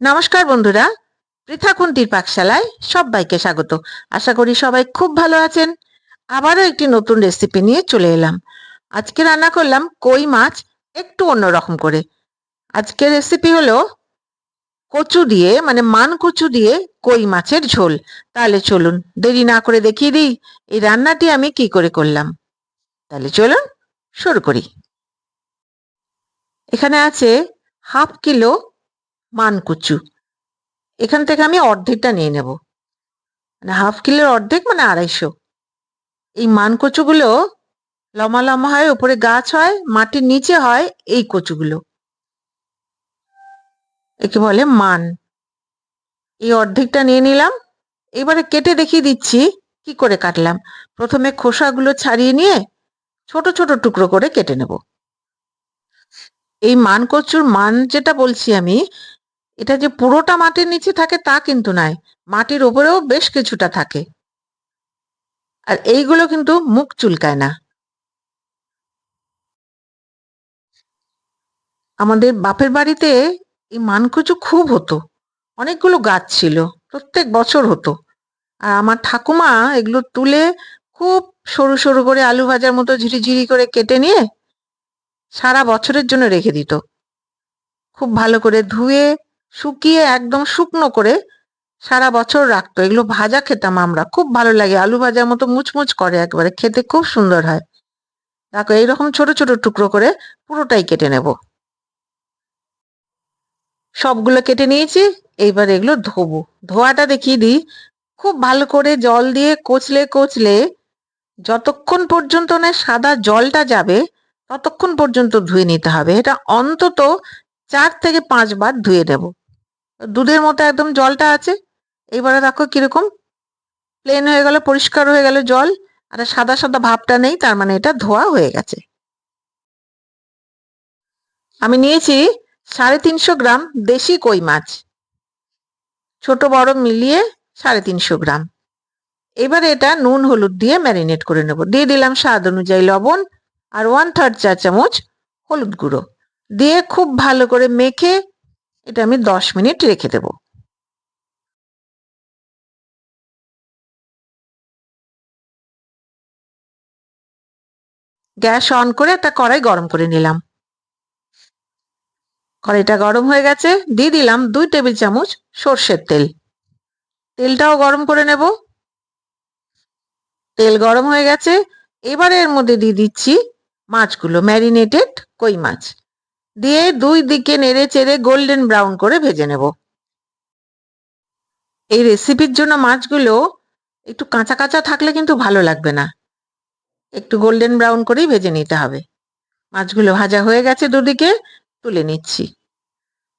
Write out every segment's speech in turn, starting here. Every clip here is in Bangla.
নমস্কার বন্ধুরা, পৃথা কুন্তির পাকশালায় সবাইকে স্বাগত। আশা করি সবাই খুব ভালো আছেন। আবারও একটি নতুন রেসিপি নিয়ে চলে এলাম। আজকে রান্না করলাম কই মাছ একটু অন্যরকম করে। আজকের রেসিপি হলো কচু দিয়ে মানে মান কচু দিয়ে কই মাছের ঝোল। তাহলে চলুন, দেরি না করে দেখিয়ে দিই এই রান্নাটি আমি কি করে করলাম। তাহলে চলুন, শুরু করি। এখানে আছে হাফ কিলো মানকুচু। এখান থেকে আমি অর্ধেকটা নিয়ে নেব। মানে হাফ কিলোর অর্ধেক মানে আড়াইশো। এই মানকচুগুলো লম্বা লম্বা হয়, উপরে গাছ হয়, মাটির নিচে হয়, এই কচুগুলো। একে বলে মান। এই অর্ধেকটা নিয়ে নিলাম। এবারে কেটে দেখিয়ে দিচ্ছি কি করে কাটলাম। প্রথমে খোসাগুলো ছাড়িয়ে নিয়ে ছোট ছোট টুকরো করে কেটে নেব। এই মান কচুর মান যেটা বলছি আমি এটা যে পুরোটা মাটির নিচে থাকে তা কিন্তু নয়, মাটির ওপরেও বেশ কিছুটা থাকে। আর এইগুলো কিন্তু মুখ চুলকায় না। আমাদের বাপের বাড়িতে এই মানকুচু খুব হতো। অনেকগুলো গাছ ছিল, প্রত্যেক বছর হতো। আর আমার ঠাকুমা এগুলো তুলে খুব সরু সরু করে আলু ভাজার মতো ঝিরিঝিরি করে কেটে নিয়ে সারা বছরের জন্য রেখে দিত। খুব ভালো করে ধুয়ে শুকিয়ে একদম শুকনো করে সারা বছর রাখতো। এগুলো ভাজা খেতাম আমরা। খুব ভালো লাগে। আলু ভাজার মতো মুচমুচ করে একবারে। খেতে খুব সুন্দর হয়। দেখো, এইরকম ছোট ছোট টুকরো করে পুরোটাই কেটে নেব। সবগুলো কেটে নিয়েছি। এইবার এগুলো ধোবো। ধোয়াটা দেখিয়ে দিই। খুব ভালো করে জল দিয়ে কচলে কচলে যতক্ষণ পর্যন্ত না সাদা জলটা যাবে, ততক্ষণ পর্যন্ত ধুয়ে নিতে হবে। এটা অন্তত চার থেকে পাঁচবার ধুয়ে নেব। দুধের মতো একদম জলটা আছে। এইবারে দেখো কীরকম। প্লেন হয়ে গেল, পরিষ্কার হয়ে গেল জল। আর সাদা সাদা ভাবটা নেই, তার মানে এটা ধোয়া হয়ে গেছে। আমি নিয়েছি সাড়ে তিনশো গ্রাম দেশি কই মাছ। ছোট বড় মিলিয়ে সাড়ে তিনশো গ্রাম। এবারে এটা নুন, হলুদ দিয়ে ম্যারিনেট করে নেব। দিয়ে দিলাম স্বাদ অনুযায়ী লবণ আর ওয়ান থার্ড চা চামচ হলুদ গুঁড়ো। দিয়ে খুব ভালো করে মেখে এটা আমি দশ মিনিট রেখে দেব। গ্যাস অন করে একটা কড়াই গরম করে নিলাম। কড়াইটা গরম হয়ে গেছে, দিয়ে দিলাম দুই টেবিল চামচ সর্ষের তেল। তেলটাও গরম করে নেব। তেল গরম হয়ে গেছে, এবারে এর মধ্যে দিয়ে দিচ্ছি মাছগুলো, ম্যারিনেটেড কই মাছ। দিয়ে দুই দিকে নেড়ে চেড়ে গোল্ডেন ব্রাউন করে ভেজে নেব। এই রেসিপির জন্য মাছগুলো একটু কাঁচা কাঁচা থাকলে কিন্তু ভালো লাগবে না। একটু গোল্ডেন ব্রাউন করেই ভেজে নিতে হবে। মাছগুলো ভাজা হয়ে গেছে দুদিকে, তুলে নিচ্ছি।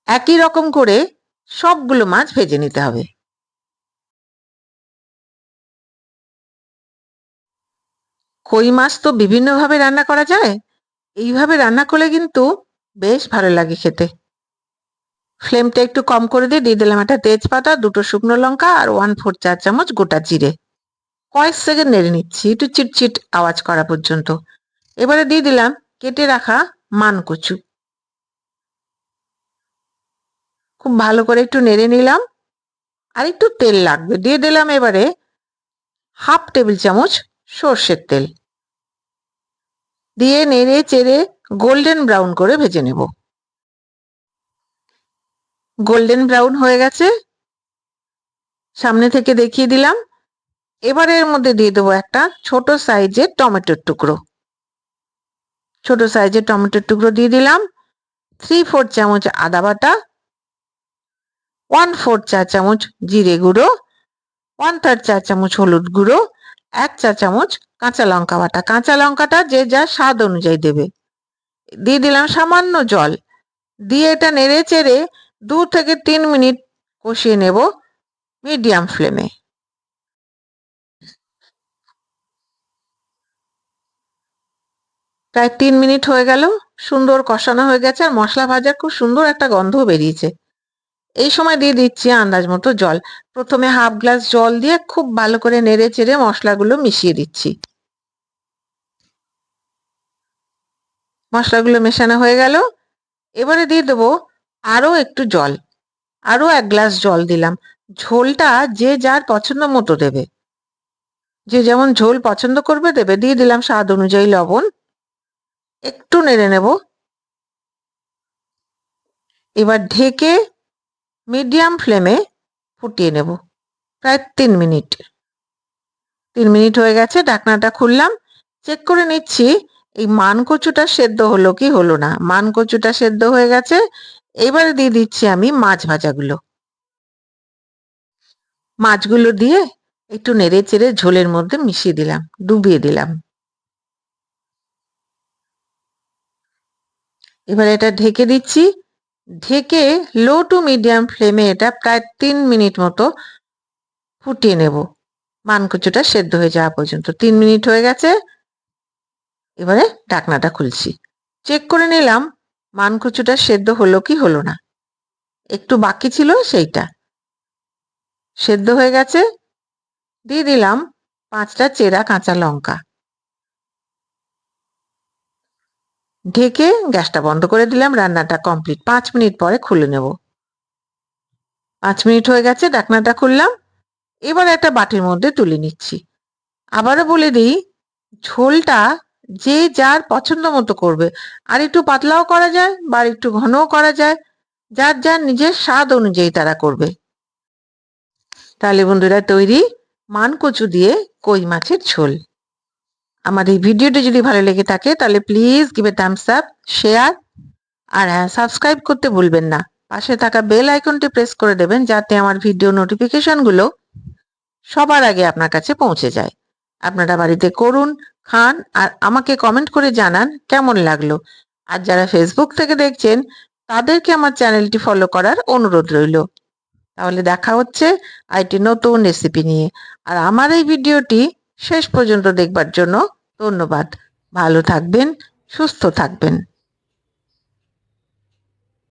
একই রকম করে সবগুলো মাছ ভেজে নিতে হবে। কই মাছ তো বিভিন্নভাবে রান্না করা যায়। এইভাবে রান্না করলে কিন্তু বেশ ভালো লাগে খেতে। ফ্লেমটা একটু কম করে দিয়ে দিয়ে দিলাম একটা তেজপাতা, দুটো শুকনো লঙ্কা আর ওয়ান ফোর চার চামচ গোটা জিরে। কয়েক সেকেন্ড নেড়ে নিচ্ছি, একটু চিটচিট আওয়াজ করা পর্যন্ত। এবারে দিয়ে দিলাম কেটে রাখা মানকচু। খুব ভালো করে একটু নেড়ে নিলাম। আর একটু তেল লাগবে। দিয়ে দিলাম এবারে হাফ টেবিল চামচ সর্ষের তেল। দিয়ে নেড়ে চেড়ে গোল্ডেন ব্রাউন করে ভেজে নেব। গোল্ডেন ব্রাউন হয়ে গেছে। সামনে থেকে দেখিয়ে দিলাম। এবারে এর মধ্যে দিয়ে দেবো একটা ছোট সাইজের টমেটোর টুকরো। ছোট সাইজের টমেটোর টুকরো দিয়ে দিলাম। থ্রি ফোর চামচ আদা বাটা ওয়ান ফোর চা চামচ জিরে গুঁড়ো ওয়ান থার্ড চা চামচ হলুদ গুঁড়ো, এক চা চামচ কাঁচা লঙ্কা বাটা। কাঁচা লঙ্কাটা যে যা স্বাদ অনুযায়ী দেবে। দিয়ে দিলাম সামান্য জল। দিয়ে এটা নেড়ে চেড়ে দু থেকে তিন মিনিট কষিয়ে নেব মিডিয়াম ফ্লেমে। প্রায় তিন মিনিট হয়ে গেল, সুন্দর কষানো হয়ে গেছে আর মশলা ভাজার খুব সুন্দর একটা গন্ধ বেরিয়েছে। এই সময় দিয়ে দিচ্ছি আন্দাজ মতো জল। প্রথমে হাফ গ্লাস জল দিয়ে খুব ভালো করে নেড়ে চেড়ে মশলাগুলো মিশিয়ে দিচ্ছি। মশলাগুলো মেশানো হয়ে গেল। এবারে দিয়ে দেবো আরও একটু জল। আরও এক গ্লাস জল দিলাম। ঝোলটা যে যার পছন্দ মতো দেবে। যে যেমন ঝোল পছন্দ করবে দেবে। দিয়ে দিলাম স্বাদ অনুযায়ী লবণ। একটু নেড়ে নেব। এবার ঢেকে মিডিয়াম ফ্লেমে ফুটিয়ে নেব। প্রায় তিন মিনিট। তিন মিনিট হয়ে গেছে। ঢাকনাটা খুললাম। চেক করে নিচ্ছি এই মান কচুটা সেদ্ধ হলো কি হলো না? মান কচুটা সেদ্ধ হয়ে গেছে। এবারে দিয়ে দিচ্ছি আমি মাছ ভাজাগুলো। মাছগুলো দিয়ে একটু নেড়ে চেড়ে ঝোলের মধ্যে মিশিয়ে দিলাম, ডুবিয়ে দিলাম। এবার এটা ঢেকে দিচ্ছি। ঢেকে লো টু মিডিয়াম ফ্লেমে এটা প্রায় তিন মিনিট মতো ফুটিয়ে নেব। মানকুচুটা সেদ্ধ হয়ে যাওয়া পর্যন্ত। তিন মিনিট হয়ে গেছে। এবারে ঢাকনাটা খুলছি। চেক করে নিলাম, মানকুচুটা সেদ্ধ হলো কি হলো না। একটু বাকি ছিল সেইটা। সেদ্ধ হয়ে গেছে, দিয়ে দিলাম পাঁচটা চেরা কাঁচা লঙ্কা। ঢেকে গ্যাসটা বন্ধ করে দিলাম, রান্নাটা কমপ্লিট। পাঁচ মিনিট পরে খুলে নেব। পাঁচ মিনিট হয়ে গেছে, ডাকনাটা খুললাম। এবার একটা বাটির মধ্যে তুলে নিচ্ছি। আবারও বলে দিই, ঝোলটা যে যার পছন্দ মতো করবে। আর একটু পাতলাও করা যায়, বা একটু ঘনও করা যায়। যার যার নিজের স্বাদ অনুযায়ী তারা করবে। তাহলে বন্ধুরা, তৈরি মান কচু দিয়ে কই মাছের ঝোল। আমার এই ভিডিওটি যদি ভালো লেগে থাকে, তাহলে please give a thumbs up share আর হ্যাঁ সাবস্ক্রাইব করতে ভুলবেন না। পাশে থাকা বেল আইকনটি প্রেস করে দেবেন, যাতে আমার ভিডিও নোটিফিকেশনগুলো সবার আগে আপনার কাছে পৌঁছে যায়। আপনারা বাড়িতে করুন খান, আর আমাকে কমেন্ট করে জানান কেমন লাগল। আর যারা ফেসবুক থেকে দেখছেন, তাদেরকে আমার চ্যানেলটি ফলো করার অনুরোধ রইল। তাহলে দেখা হচ্ছে আইটি নতুন রেসিপি নিয়ে। আর আমার এই ভিডিওটি শেষ পর্যন্ত দেখবার জন্য ধন্যবাদ। ভালো থাকবেন, সুস্থ থাকবেন।